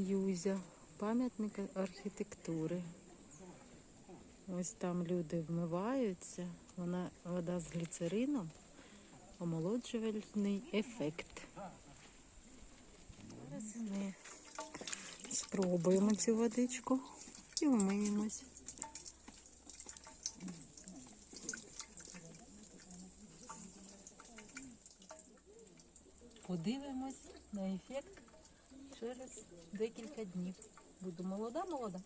Юзя, пам'ятник архітектури. Ось там люди вмиваються. Вона вода з гліцерином, омолоджувальний ефект. Зараз ми спробуємо цю водичку і вмиємось. Подивимось на ефект через декілька днів. Буду молода, молода.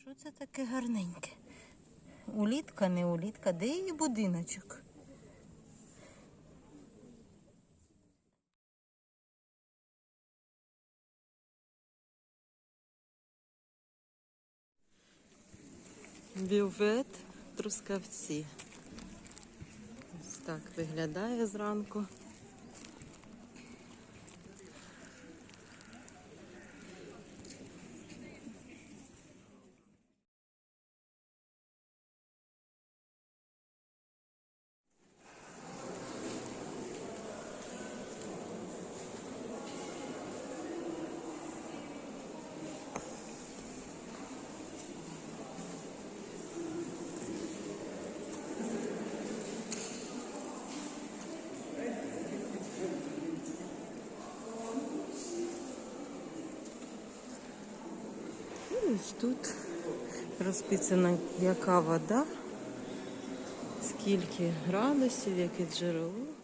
Що це таке гарненьке? Улітка, не улітка, де її будиночок? Бювет Трускавці. Так виглядає зранку. Ось тут розписано, яка вода, скільки градусів, яке джерело.